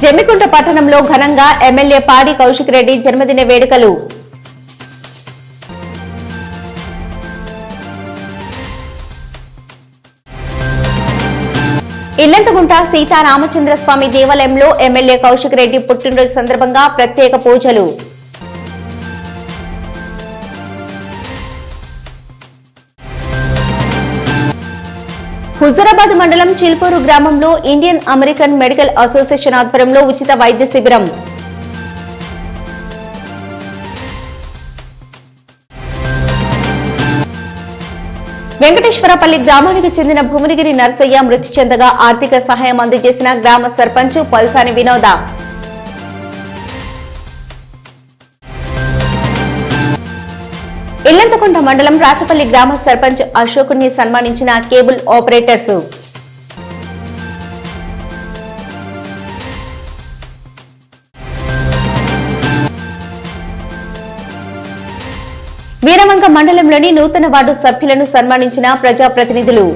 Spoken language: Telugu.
జమ్మికుంట పట్టణంలో ఘనంగా ఎమ్మెల్యే పాడి కౌశిక్ రెడ్డి జన్మదిన వేడుకలు. ఇల్లంతగుంట సీతారామచంద్ర స్వామి దేవాలయంలో ఎమ్మెల్యే కౌశిక్ రెడ్డి పుట్టినరోజు సందర్భంగా ప్రత్యేక పూజలు. హుజరాబాద్ మండలం చిల్పూరు గ్రామంలో ఇండియన్ అమెరికన్ మెడికల్ అసోసియేషన్ ఆధ్వర్యంలో ఉచిత వైద్య శిబిరం. వెంకటేశ్వరపల్లి గ్రామానికి చెందిన భువనగిరి నరసయ్య మృతి చెందగా ఆర్థిక సహాయం అందజేసిన గ్రామ సర్పంచ్ పల్సాని వినోద. ఇల్లంతకొండ మండలం రాచపల్లి గ్రామ సర్పంచ్ అశోకుని సన్మానించిన కేబుల్ ఆపరేటర్స్. వీరవంక మండలంలోని నూతన వార్డు సభ్యులను సన్మానించిన ప్రజాప్రతినిధులు.